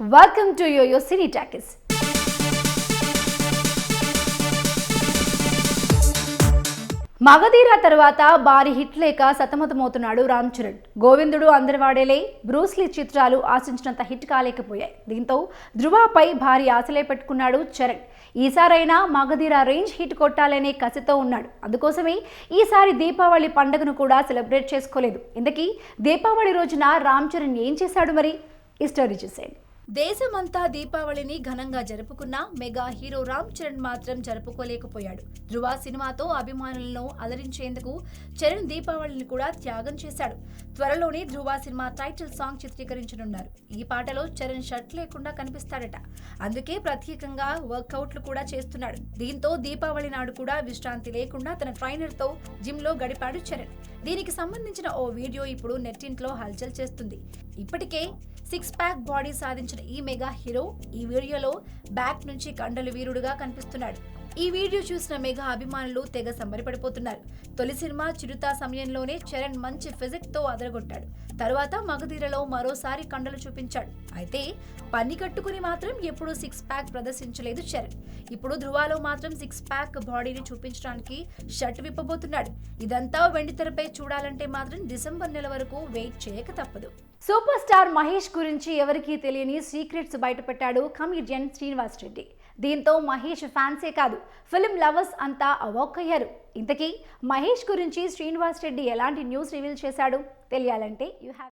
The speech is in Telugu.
Welcome to YoYo cine talkies Magadheera తర్వాత భారీ హిట్ లేక సతమతమవుతున్నాడు రామ్ చరణ్. గోవిందుడు అందరివాడేలే బ్రూస్లీ చిత్రాలు ఆశించినంత హిట్ కాలేకపోయాయి. దీంతో ధృవపై భారీ ఆశలే పెట్టుకున్నాడు చరణ్. ఈసారైనా మగధీర రేంజ్ హిట్ కొట్టాలనే కసితో ఉన్నాడు. అందుకోసమే ఈసారి దీపావళి పండుగను కూడా సెలబ్రేట్ చేసుకోలేదు. ఇంతకీ దీపావళి రోజున రామ్ చరణ్ ఏం చేశాడు మరి? ఈ స్టోరీ చూసేయండి. దేశమంతా దీపావళిని ఘనంగా జరుపుకున్న మెగా హీరో రామ్ చరణ్ మాత్రం జరుపుకోలేకపోయాడు. ధృవ సినిమాతో అభిమానులను అలరించేందుకు చరణ్ దీపావళిని కూడా త్యాగం చేశాడు. త్వరలోనే ధృవ సినిమా టైటిల్ సాంగ్ చిత్రీకరించనున్నారు. ఈ పాటలో చరణ్ షర్ట్ లేకుండా కనిపిస్తాడట. అందుకే ప్రత్యేకంగా వర్కౌట్లు కూడా చేస్తున్నాడు. దీంతో దీపావళి నాడు కూడా విశ్రాంతి లేకుండా తన ట్రైనర్తో జిమ్లో జిమ్లో గడిపాడు చరణ్. దీనికి సంబంధించిన ఓ వీడియో ఇప్పుడు నెట్టింట్లో హల్చల్ చేస్తుంది. ఇప్పటికే సిక్స్ ప్యాక్ బాడీ సాధించిన ఈ మెగా హీరో ఈ వీడియోలో బ్యాక్ నుంచి కండలు వీరుడుగా కనిపిస్తున్నాడు. ఈ వీడియో చూసిన మెగా అభిమానులు తెగ సంబరపడిపోతున్నారు. తొలి సినిమా చిరుత సమయంలోనే చరణ్ మంచి ఫిజిక్తో అదరగొట్టాడు. తరువాత మగధీరలో మరోసారి కండలు చూపించాడు. అయితే పని కట్టుకుని మాత్రం ఎప్పుడూ సిక్స్ ప్యాక్ ప్రదర్శించలేదు చరణ్. ఇప్పుడు ధృవాలో మాత్రం సిక్స్ ప్యాక్ బాడీని చూపించడానికి షర్ట్ విప్పబోతున్నాడు. ఇదంతా వెండితెరపై చూడాలంటే మాత్రం డిసెంబర్ నెల వరకు వెయిట్ చేయక తప్పదు. సూపర్ స్టార్ మహేష్ గురించి ఎవరికీ తెలియని సీక్రెట్స్ బయటపెట్టాడు కమిడియన్ శ్రీనివాస్ రెడ్డి. దీంతో మహేష్ ఫ్యాన్సే కాదు ఫిలిం లవర్స్ అంతా అవాక్ అయ్యారు ఇంతకీ మహేష్ గురించి శ్రీనివాస్ రెడ్డి ఎలాంటి న్యూస్ రివీల్ చేశాడు? తెలియాలంటే యూ హ్యావ్